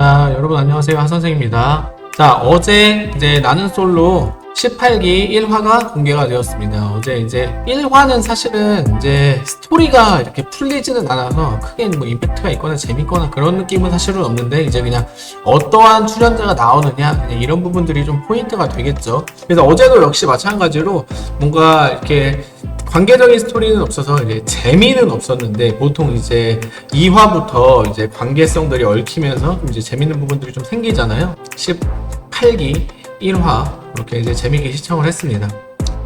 자, 여러분 안녕하세요. 하선생입니다. 자, 어제 이제 나는 솔로 18기 1화가 공개가 되었습니다. 어제 이제 1화는 사실은 이제 스토리가 이렇게 풀리지는 않아서 크게 뭐 임팩트가 있거나 재밌거나 그런 느낌은 사실은 없는데 이제 그냥 어떠한 출연자가 나오느냐 이런 부분들이 좀 포인트가 되겠죠. 그래서 어제도 역시 마찬가지로 뭔가 이렇게 관계적인 스토리는 없어서 이제 재미는 없었는데 보통 이제 2화부터 이제 관계성들이 얽히면서 좀 이제 재밌는 부분들이 좀 생기잖아요. 18기 1화 이렇게 이제 재밌게 시청을 했습니다.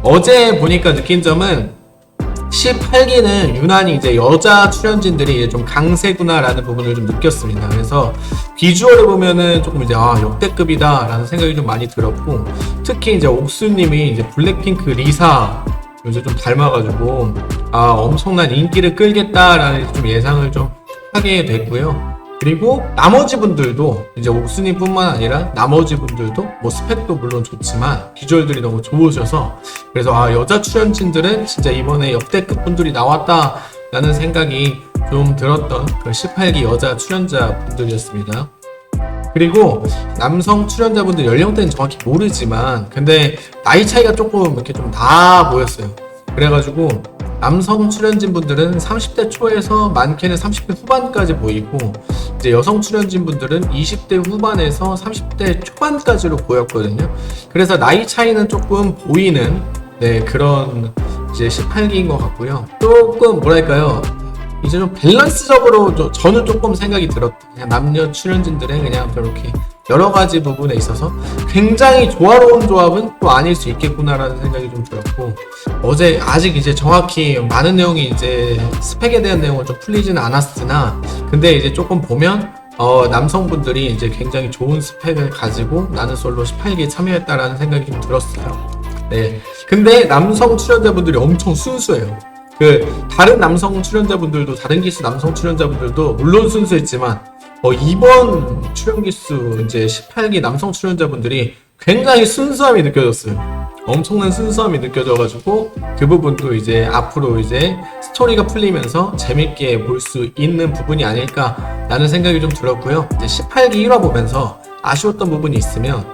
어제 보니까 느낀 점은 18기는 유난히 이제 여자 출연진들이 이제 좀 강세구나라는 부분을 좀 느꼈습니다. 그래서 비주얼을 보면은 조금 이제 아 역대급이다라는 생각이 좀 많이 들었고 특히 이제 옥수님이 이제 블랙핑크 리사 요새 좀 닮아가지고 아 엄청난 인기를 끌겠다라는 좀 예상을 좀 하게 됐고요. 그리고 나머지 분들도 이제 옥순이뿐만 아니라 나머지 분들도 뭐 스펙도 물론 좋지만 비주얼들이 너무 좋으셔서 그래서 아 여자 출연진들은 진짜 이번에 역대급 분들이 나왔다라는 생각이 좀 들었던 그 18기 여자 출연자 분들이었습니다. 그리고 남성 출연자분들 연령대는 정확히 모르지만 근데 나이 차이가 조금 이렇게 좀 다 보였어요. 그래가지고 남성 출연진 분들은 30대 초에서 많게는 30대 후반까지 보이고 이제 여성 출연진 분들은 20대 후반에서 30대 초반까지로 보였거든요. 그래서 나이 차이는 조금 보이는 네 그런 이제 18기인 것 같고요. 조금 뭐랄까요 이제 좀 밸런스적으로 저- 저는 조금 생각이 들었다. 그냥 남녀 출연진들의 그냥 저렇게 여러 가지 부분에 있어서 굉장히 조화로운 조합은 또 아닐 수 있겠구나라는 생각이 좀 들었고 어제 아직 이제 정확히 많은 내용이 이제 스펙에 대한 내용은 좀 풀리지는 않았으나 근데 이제 조금 보면 어, 남성분들이 이제 굉장히 좋은 스펙을 가지고 나는 솔로 18기에 참여했다라는 생각이 좀 들었어요. 네. 근데 남성 출연자분들이 엄청 순수해요. 그 다른 남성 출연자분들도 다른 기수 남성 출연자분들도 물론 순수했지만 어, 이번 출연 기수 이제 18기 남성 출연자분들이 굉장히 순수함이 느껴졌어요. 엄청난 순수함이 느껴져가지고 그 부분도 이제 앞으로 이제 스토리가 풀리면서 재밌게 볼 수 있는 부분이 아닐까라는 생각이 좀 들었고요. 이제 18기 1화 보면서 아쉬웠던 부분이 있으면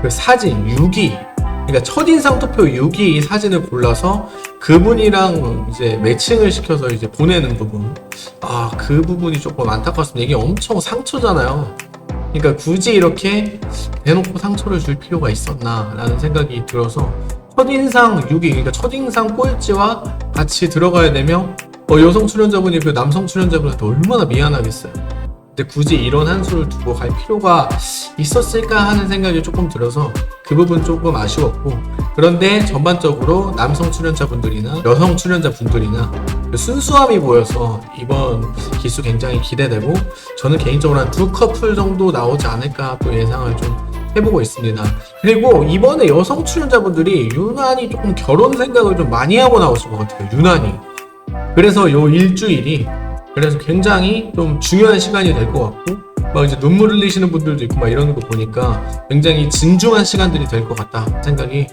그 사진 6위 그러니까 첫인상 투표 6위 사진을 골라서 그분이랑 이제 매칭을 시켜서 이제 보내는 부분. 아 그 부분이 조금 안타깝습니다. 이게 엄청 상처잖아요. 그러니까 굳이 이렇게 대놓고 상처를 줄 필요가 있었나 라는 생각이 들어서 첫인상 6위 그러니까 첫인상 꼴찌와 같이 들어가야 되면 어, 여성 출연자분이 그 남성 출연자분한테 얼마나 미안하겠어요. 근데 굳이 이런 한 수를 두고 갈 필요가 있었을까 하는 생각이 조금 들어서 그 부분 조금 아쉬웠고 그런데 전반적으로 남성 출연자분들이나 여성 출연자분들이나 그 순수함이 보여서 이번 기수 굉장히 기대되고 저는 개인적으로 한 두 커플 정도 나오지 않을까 또 예상을 좀 해보고 있습니다. 그리고 이번에 여성 출연자분들이 유난히 조금 결혼 생각을 좀 많이 하고 나오신 것 같아요. 유난히. 그래서 요 일주일이 그래서 굉장히 좀 중요한 시간이 될 것 같고 막 이제 눈물 흘리시는 분들도 있고 막 이러는 거 보니까 굉장히 진중한 시간들이 될 것 같다 생각이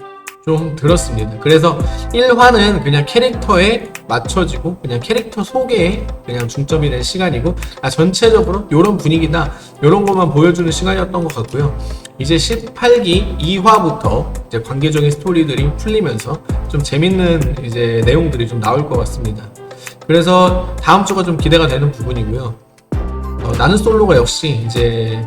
좀 들었습니다. 그래서 1화는 그냥 캐릭터에 맞춰지고 그냥 캐릭터 소개에 그냥 중점이 된 시간이고 아 전체적으로 이런 분위기다 이런 것만 보여주는 시간이었던 것 같고요. 이제 18기 2화부터 이제 관계적인 스토리들이 풀리면서 좀 재밌는 이제 내용들이 좀 나올 것 같습니다. 그래서 다음 주가 좀 기대가 되는 부분이고요. 어, 나는 솔로가 역시 이제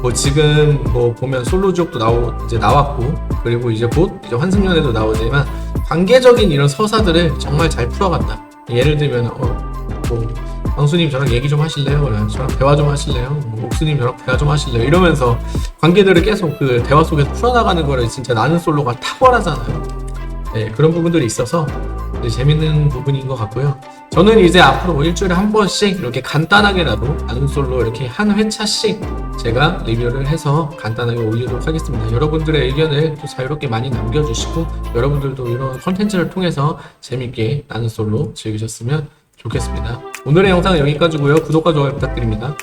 뭐 지금 뭐 보면 솔로 지옥도 나오 이제 나왔고 그리고 이제 곧 이제 환승연애도 나오지만 관계적인 이런 서사들을 정말 잘 풀어간다. 예를 들면 어뭐 광수님 저랑 얘기 좀 하실래요? 저랑 대화 좀 하실래요? 뭐 옥수님 저랑 대화 좀 하실래요? 이러면서 관계들을 계속 그 대화 속에서 풀어나가는 거를 진짜 나는 솔로가 탁월하잖아요. 네, 그런 부분들이 있어서 재밌는 부분인 것 같고요. 저는 이제 앞으로 일주일에 한 번씩 이렇게 간단하게라도 안솔로 이렇게 한 회차씩 제가 리뷰를 해서 간단하게 올리도록 하겠습니다. 여러분들의 의견을 또 자유롭게 많이 남겨주시고 여러분들도 이런 컨텐츠를 통해서 재밌게 나는 솔로 즐기셨으면 좋겠습니다. 오늘의 영상은 여기까지고요. 구독과 좋아요 부탁드립니다.